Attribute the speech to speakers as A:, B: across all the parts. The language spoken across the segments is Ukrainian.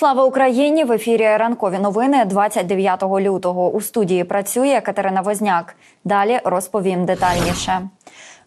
A: Слава Україні! В ефірі ранкові новини 29 лютого. У студії працює Катерина Возняк. Далі розповім детальніше.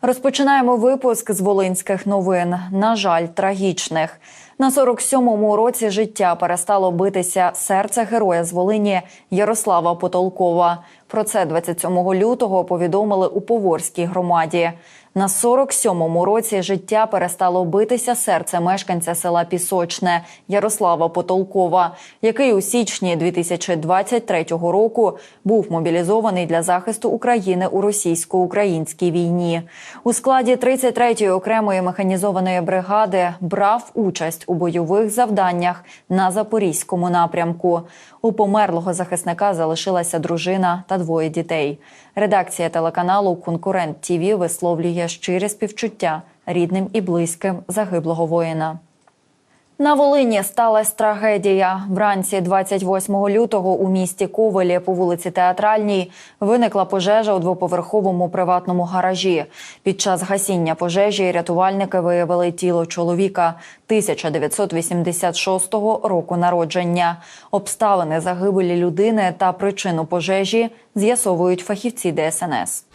A: Розпочинаємо випуск з волинських новин. На жаль, трагічних. На 47-му році життя перестало битися серце героя з Волині Ярослава Потолкова. Про це 27 лютого повідомили у Поворській громаді. На 47-му році життя перестало битися серце мешканця села Пісочне Ярослава Потолкова, який у січні 2023 року був мобілізований для захисту України у російсько-українській війні. У складі 33-ї окремої механізованої бригади брав участь у бойових завданнях на запорізькому напрямку. У померлого захисника залишилася дружина та двоє дітей. Редакція телеканалу Конкурент ТІВІ висловлює щире співчуття рідним і близьким загиблого воїна. На Волині сталася трагедія. Вранці 28 лютого у місті Ковелі по вулиці Театральній виникла пожежа у двоповерховому приватному гаражі. Під час гасіння пожежі рятувальники виявили тіло чоловіка 1986 року народження. Обставини загибелі людини та причину пожежі з'ясовують фахівці ДСНС.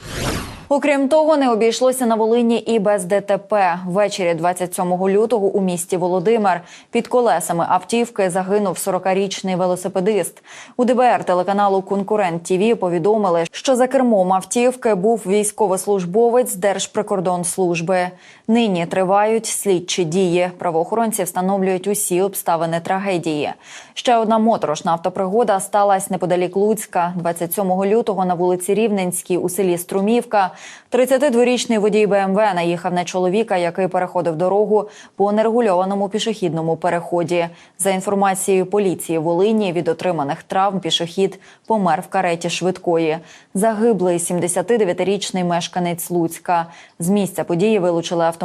A: Окрім того, не обійшлося на Волині і без ДТП. Ввечері 27 лютого у місті Володимир під колесами автівки загинув 40-річний велосипедист. У ДБР телеканалу Конкурент ТІВІ повідомили, що за кермом автівки був військовослужбовець Держприкордонслужби. Нині тривають слідчі дії. Правоохоронці встановлюють усі обставини трагедії. Ще одна моторошна автопригода сталася неподалік Луцька 27 лютого на вулиці Рівненській у селі Струмівка. 32-річний водій БМВ наїхав на чоловіка, який переходив дорогу по нерегульованому пішохідному переході. За інформацією поліції Волині, від отриманих травм пішохід помер в кареті швидкої. Загиблий 79-річний мешканець Луцька. З місця події вилучили автомобіль.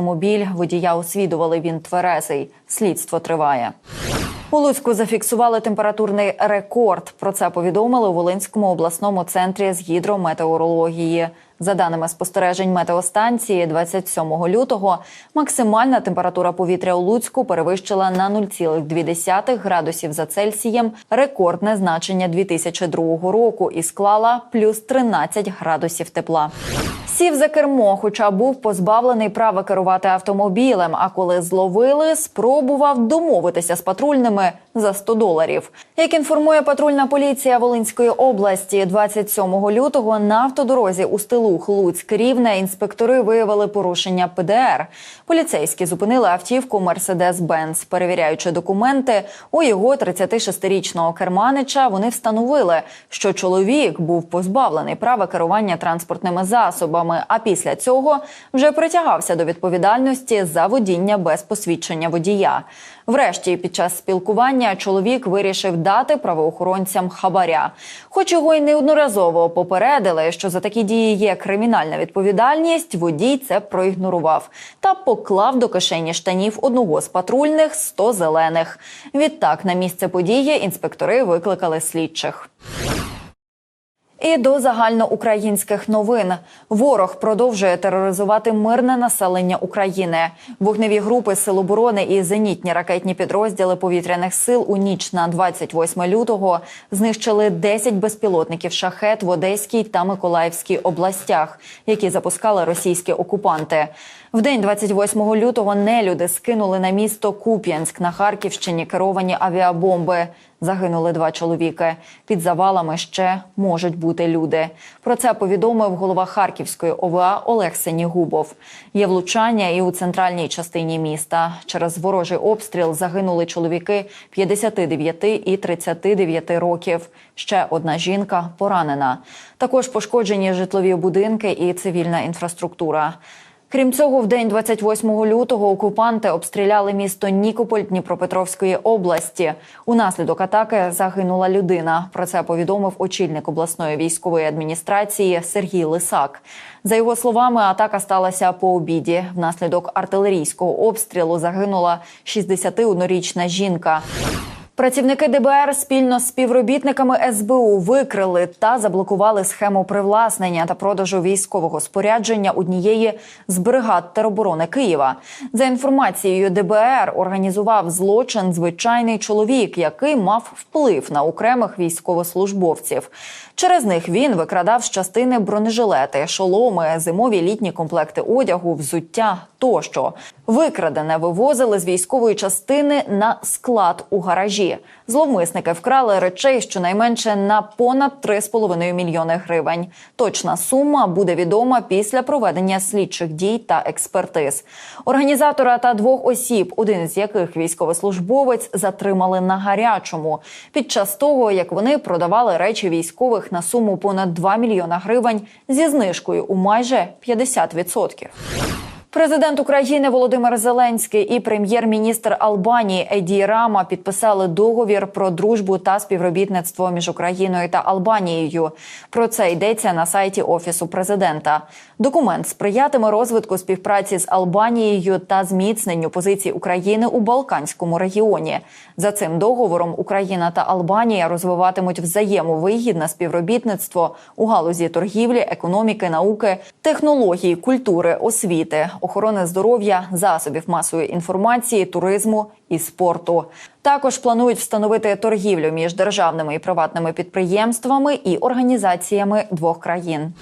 A: Водія освідували він тверезий. Слідство триває. У Луцьку зафіксували температурний рекорд. Про це повідомили у Волинському обласному центрі з гідрометеорології. За даними спостережень метеостанції, 27 лютого максимальна температура повітря у Луцьку перевищила на 0,2 градусів за Цельсієм рекордне значення 2002 року і склала плюс 13 градусів тепла. Сів за кермо, хоча був позбавлений права керувати автомобілем. А коли зловили, спробував домовитися з патрульними за 100 доларів. Як інформує патрульна поліція Волинської області, 27 лютого на автодорозі у Стилух Луцьк Рівне інспектори виявили порушення ПДР. Поліцейські зупинили автівку Мерседес-Бенц. Перевіряючи документи, у його 36-річного керманича вони встановили, що чоловік був позбавлений права керування транспортними засобами. А після цього вже притягався до відповідальності за водіння без посвідчення водія. Врешті, під час спілкування, чоловік вирішив дати правоохоронцям хабаря. Хоч його й неодноразово попередили, що за такі дії є кримінальна відповідальність, водій це проігнорував та поклав до кишені штанів одного з патрульних 100 зелених. Відтак на місце події інспектори викликали слідчих. І до загальноукраїнських новин ворог продовжує тероризувати мирне населення України. Вогневі групи сил оборони і зенітні ракетні підрозділи повітряних сил у ніч на 28 лютого знищили 10 безпілотників шахет в Одеській та Миколаївській областях, які запускали російські окупанти. В день 28 лютого нелюди скинули на місто Куп'янськ на Харківщині керовані авіабомби. Загинули два чоловіки. Під завалами ще можуть бути люди. Про це повідомив голова Харківської ОВА Олег Сенігубов. Є влучання і у центральній частині міста. Через ворожий обстріл загинули чоловіки 59 і 39 років. Ще одна жінка поранена. Також пошкоджені житлові будинки і цивільна інфраструктура. Крім цього, в день 28 лютого окупанти обстріляли місто Нікополь Дніпропетровської області. Унаслідок атаки загинула людина. Про це повідомив очільник обласної військової адміністрації Сергій Лисак. За його словами, атака сталася по обіді. Внаслідок артилерійського обстрілу загинула 61-річна жінка. Працівники ДБР спільно з співробітниками СБУ викрили та заблокували схему привласнення та продажу військового спорядження однієї з бригад тероборони Києва. За інформацією ДБР, організував злочин звичайний чоловік, який мав вплив на окремих військовослужбовців. Через них він викрадав з частини бронежилети, шоломи, зимові літні комплекти одягу, взуття тощо. Викрадене вивозили з військової частини на склад у гаражі. Зловмисники вкрали речей щонайменше на понад 3,5 мільйони гривень. Точна сума буде відома після проведення слідчих дій та експертиз. Організатора та двох осіб, один з яких військовослужбовець, затримали на гарячому під час того, як вони продавали речі військових на суму понад 2 мільйона гривень зі знижкою у майже 50%. Президент України Володимир Зеленський і прем'єр-міністр Албанії Еді Рама підписали договір про дружбу та співробітництво між Україною та Албанією. Про це йдеться на сайті офісу президента. Документ сприятиме розвитку співпраці з Албанією та зміцненню позицій України у Балканському регіоні. За цим договором Україна та Албанія розвиватимуть взаємовигідне співробітництво у галузі торгівлі, економіки, науки, технологій, культури, освіти охорони здоров'я, засобів масової інформації, туризму і спорту. Також планують встановити торгівлю між державними і приватними підприємствами і організаціями двох країн.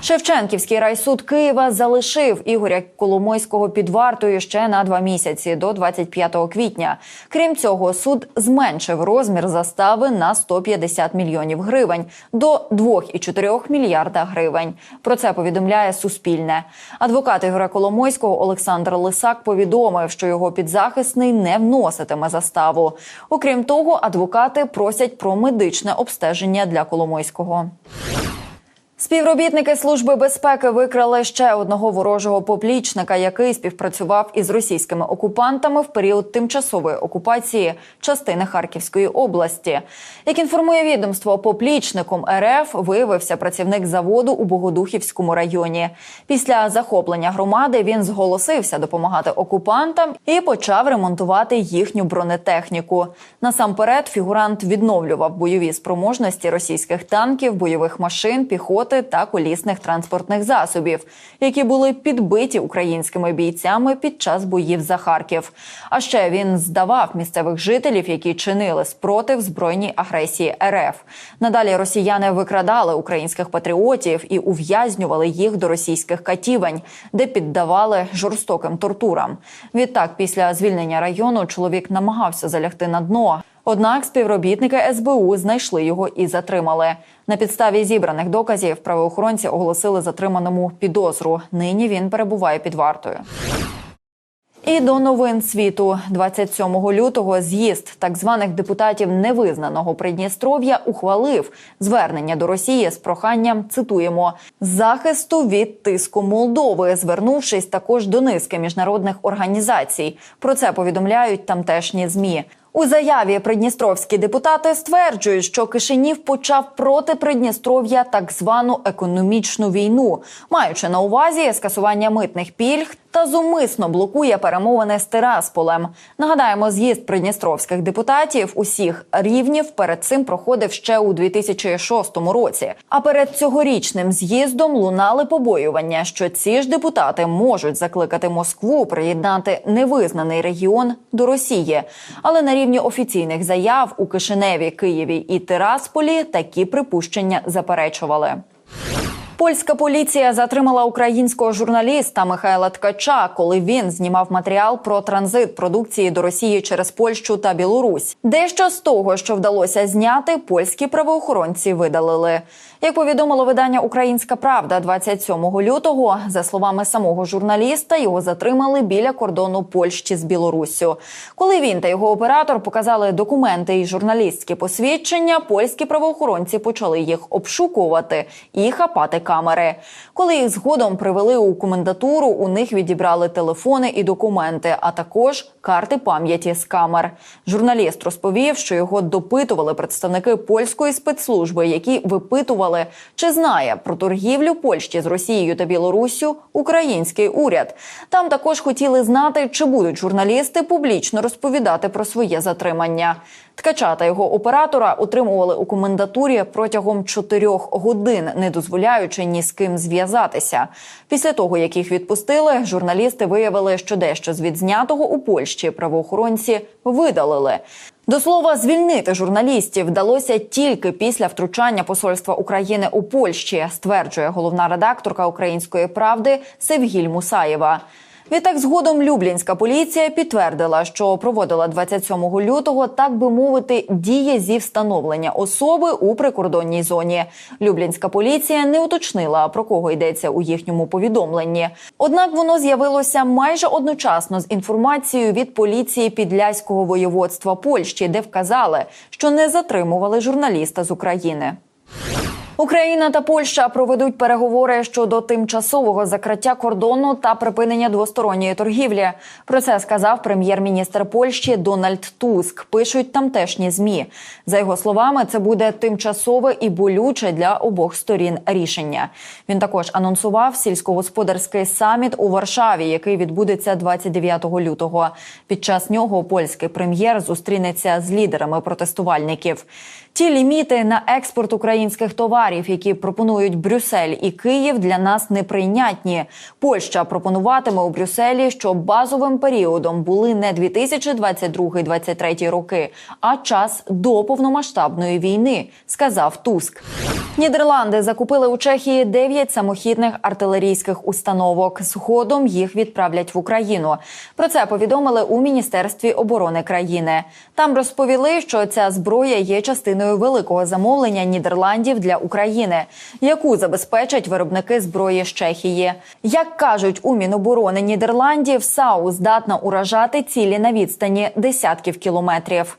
A: Шевченківський райсуд Києва залишив Ігоря Коломойського під вартою ще на два місяці до 25 квітня. Крім цього, суд зменшив розмір застави на 150 мільйонів гривень до 2,4 мільярда гривень. Про це повідомляє Суспільне. Адвокат Ігоря Коломойського Олександр Лисак повідомив, що його підзахисний не вноситиме заставу. Окрім того, адвокати просять про медичне обстеження для Коломойського. Співробітники служби безпеки викрали ще одного ворожого поплічника, який співпрацював із російськими окупантами в період тимчасової окупації частини Харківської області. Як інформує відомство, поплічником РФ виявився працівник заводу у Богодухівському районі. Після захоплення громади він зголосився допомагати окупантам і почав ремонтувати їхню бронетехніку. Насамперед, фігурант відновлював бойові спроможності російських танків, бойових машин, піхоти та колісних транспортних засобів, які були підбиті українськими бійцями під час боїв за Харків. А ще він здавав місцевих жителів, які чинили спротив збройній агресії РФ. Надалі росіяни викрадали українських патріотів і ув'язнювали їх до російських катівень, де піддавали жорстоким тортурам. Відтак, після звільнення району, чоловік намагався залягти на дно. Однак співробітники СБУ знайшли його і затримали. На підставі зібраних доказів правоохоронці оголосили затриманому підозру. Нині він перебуває під вартою. І до новин світу 27 лютого з'їзд так званих депутатів невизнаного Придністров'я ухвалив звернення до Росії з проханням цитуємо захисту від тиску Молдови, звернувшись також до низки міжнародних організацій. Про це повідомляють тамтешні змі. У заяві придністровські депутати стверджують, що Кишинів почав проти Придністров'я так звану економічну війну, маючи на увазі скасування митних пільг та зумисно блокує перемовини з Тирасполем. Нагадаємо, з'їзд придністровських депутатів усіх рівнів перед цим проходив ще у 2006 році. А перед цьогорічним з'їздом лунали побоювання, що ці ж депутати можуть закликати Москву приєднати невизнаний регіон до Росії, але на рівні офіційних заяв у Кишиневі, Києві і Тирасполі такі припущення заперечували. Польська поліція затримала українського журналіста Михайла Ткача, коли він знімав матеріал про транзит продукції до Росії через Польщу та Білорусь. Дещо з того, що вдалося зняти, польські правоохоронці видалили. Як повідомило видання Українська Правда 27 лютого, за словами самого журналіста, його затримали біля кордону Польщі з Білоруссю. Коли він та його оператор показали документи і журналістські посвідчення, польські правоохоронці почали їх обшукувати і хапати камери. Коли їх згодом привели у комендатуру, у них відібрали телефони і документи, а також карти пам'яті з камер. Журналіст розповів, що його допитували представники польської спецслужби, які випитували, чи знає про торгівлю Польщі з Росією та Білоруссю український уряд. Там також хотіли знати, чи будуть журналісти публічно розповідати про своє затримання. Ткача та його оператора утримували у комендатурі протягом чотирьох годин, не дозволяючи ні з ким зв'язатися. Після того, як їх відпустили, журналісти виявили, що дещо з відзнятого у Польщі правоохоронці видалили. До слова, звільнити журналістів вдалося тільки після втручання посольства України у Польщі, стверджує головна редакторка Української правди Севгіль Мусаєва. Відтак, згодом Люблінська поліція підтвердила, що проводила 27 лютого, так би мовити, дії зі встановлення особи у прикордонній зоні. Люблінська поліція не уточнила про кого йдеться у їхньому повідомленні. Однак воно з'явилося майже одночасно з інформацією від поліції Підляського воєводства Польщі, де вказали, що не затримували журналіста з України. Україна та Польща проведуть переговори щодо тимчасового закриття кордону та припинення двосторонньої торгівлі. Про це сказав прем'єр-міністр Польщі Дональд Туск. Пишуть тамтешні змі. За його словами, це буде тимчасове і болюче для обох сторін рішення. Він також анонсував сільськогосподарський саміт у Варшаві, який відбудеться 29 лютого. Під час нього польський прем'єр зустрінеться з лідерами протестувальників. Ті ліміти на експорт українських товарів, які пропонують Брюссель і Київ, для нас неприйнятні. Польща пропонуватиме у Брюсселі, щоб базовим періодом були не 2022-2023 роки, а час до повномасштабної війни, сказав Туск. Нідерланди закупили у Чехії 9 самохідних артилерійських установок. Згодом їх відправлять в Україну. Про це повідомили у міністерстві оборони країни. Там розповіли, що ця зброя є частиною великого замовлення Нідерландів для України, яку забезпечать виробники зброї з Чехії. Як кажуть у Міноборони Нідерландів, САУ здатна уражати цілі на відстані десятків кілометрів.